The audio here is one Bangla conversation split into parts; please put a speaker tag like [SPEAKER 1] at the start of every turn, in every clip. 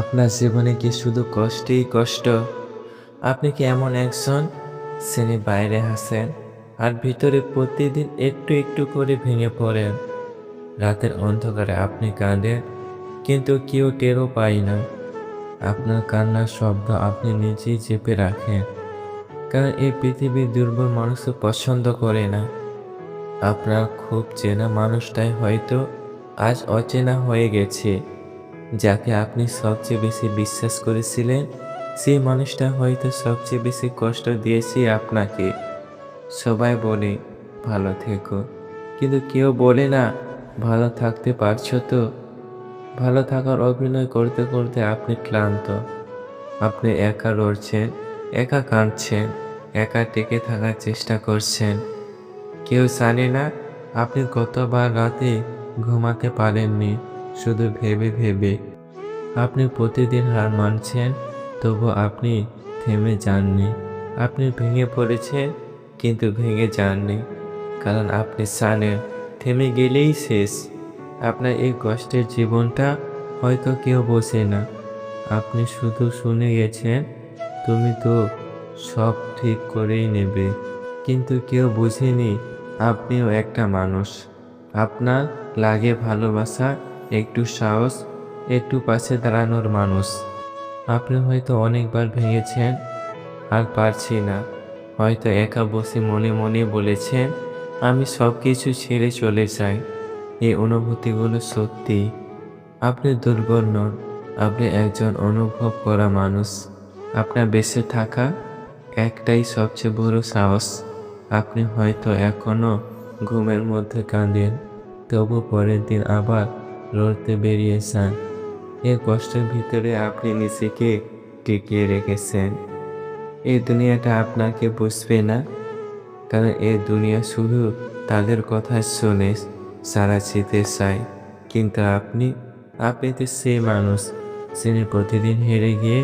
[SPEAKER 1] আপনার জীবনে কি শুধু কষ্টই কষ্ট? আপনি কি এমন একজন শ্রেণি বাইরে হাসেন আর ভিতরে প্রতিদিন একটু একটু করে ভেঙে পড়েন? রাতের অন্ধকারে আপনি কাঁদেন, কিন্তু কেউ টেরও পায় না। আপনার কান্নার শব্দ আপনি নিজেই চেপে রাখেন, কারণ এই পৃথিবীর দুর্বল মানুষও পছন্দ করে না। আপনার খুব চেনা মানুষটাই হয়তো আজ অচেনা হয়ে গেছে। যাকে আপনি সবচেয়ে বেশি বিশ্বাস করেছিলেন সেই মানুষটা হয়তো সবচেয়ে বেশি কষ্ট দিয়েছে আপনাকে। সবাই বলে, ভালো থেকো। কিন্তু কেউ বলে না, ভালো থাকতে পারছ তো? ভালো থাকার অভিনয় করতে করতে আপনি ক্লান্ত। আপনি একা লড়ছেন একা কাঁদছেন, একা টেকে থাকার চেষ্টা করছেন। কেউ জানে না, আপনি গতবার রাতে ঘুমাতে পারেননি, শুধু ভেবে ভেবে। আপনি প্রতিদিন হার মানছেন, তবু আপনি থেমে যাননি। আপনি ভেঙে পড়েছেন কিন্তু ভেঙে যাননি। কারণ আপনি জানেন থেমে গেলেই শেষ। আপনার এই কষ্টের জীবনটা হয়তো কেউ বোঝে না। আপনি শুধু শুনে গেছেন, তুমি তো সব ঠিক করেই নেবে। কিন্তু কেউ বুঝেনি, আপনিও একটা মানুষ। আপনার লাগে ভালোবাসা, একটু সাহস একটু পাশে দাঁড়ানোর মানুষ। আপনি হয়তো অনেকবার ভেঙেছেন, আর পারছি না। হয়তো একা বসে মনে মনে বলেছেন, আমি সব কিছু ছেড়ে চলে যাই। এই অনুভূতিগুলো সত্যি। আপনি দুর্বল নন। আপনি একজন অনুভব করা মানুষ। আপনার বেঁচে থাকা একটাই সবচেয়ে বড় সাহস। আপনি হয়তো এখনও ঘুমের মধ্যে কাঁদেন, তবু পরের দিন আবার লড়তে বেরিয়ে যান। এই কষ্টের ভিতরে আপনি নিজেকে টিকিয়ে রেখেছেন। এই দুনিয়াটা আপনাকে বুঝবে না, কারণ এই দুনিয়া শুধু তাদের কথা শোনে সারা জিতে চায়। কিন্তু আপনি আপনি তো সেই মানুষ যিনি প্রতিদিন হেরে গিয়ে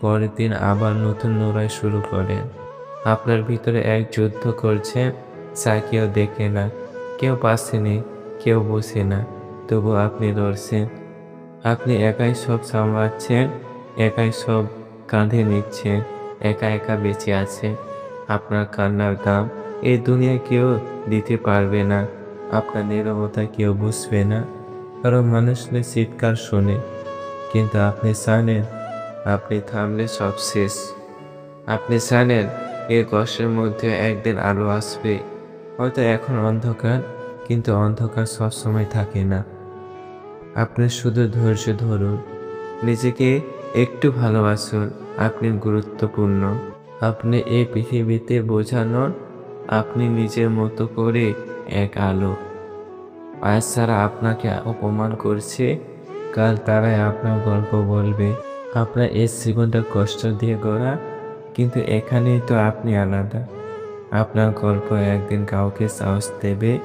[SPEAKER 1] পরের দিন আবার নতুন লড়াই শুরু করেন। আপনার ভিতরে এক যুদ্ধ করছেন, যা কেউ দেখে না, কেউ পাশে নেই কেউ বসে না, তবু আপনি লড়ছেন। আপনি একাই সব সামলাচ্ছেন, একাই সব কাঁধে নিচ্ছেন, একা একা বেঁচে আছে আপনার কান্নার দাম এই দুনিয়া কেউ দিতে পারবে না, আপনার নীরবতা কেউ বুঝবে না। কারণ মানুষের চিৎকার শোনে, কিন্তু আপনি জানেন, আপনি থামলে সব শেষ। আপনি জানেন, এই কষ্টের মধ্যে একদিন আলো আসবে। হয়তো এখন অন্ধকার, কিন্তু অন্ধকার সবসময় থাকে না। আপনি শুধু ধৈর্য ধরুন। নিজেকে একটু ভালোবাসুন। আপনি গুরুত্বপূর্ণ। আপনি এই পৃথিবীতে বোঝানোর আপনি নিজের মতো করে এক আলো। আজ তারা আপনাকে অপমান করছে। কাল তারাই আপনার গল্প বলবে। আপনার এই জীবনটা কষ্ট দিয়ে গড়া। কিন্তু এখানেই তো আপনি আলাদা। আপনার গল্প একদিন কাউকে সাহস দেবে।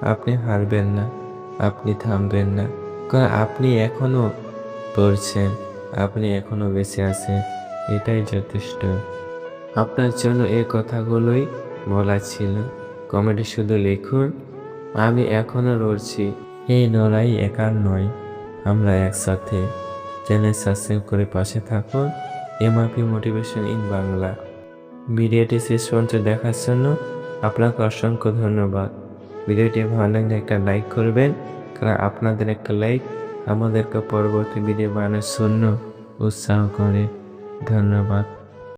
[SPEAKER 1] আপনি হারবেন না। আপনি থামবেন না। কারণ আপনি এখনও পড়ছেন, আপনি এখনও বেঁচে আছেন, এটাই যথেষ্ট। আপনার জন্য এই কথাগুলোই বলা ছিল। কমেন্টে শুধু লিখুন, আমি এখনও লড়ছি। এই লড়াই একার নয়, আমরা একসাথে। চ্যানেল সাবস্ক্রাইব করে পাশে থাকুন। MRP motivation in Bangla. ভিডিওটি শেষ পর্যন্ত দেখার জন্য আপনাকে অসংখ্য ধন্যবাদ। ভিডিওটি ভালো লাগলে একটা লাইক করবেন। আপনাদের একটা লাইক আমাদেরকে পরবর্তী ভিডিও বানানোর জন্য উৎসাহ করে। ধন্যবাদ।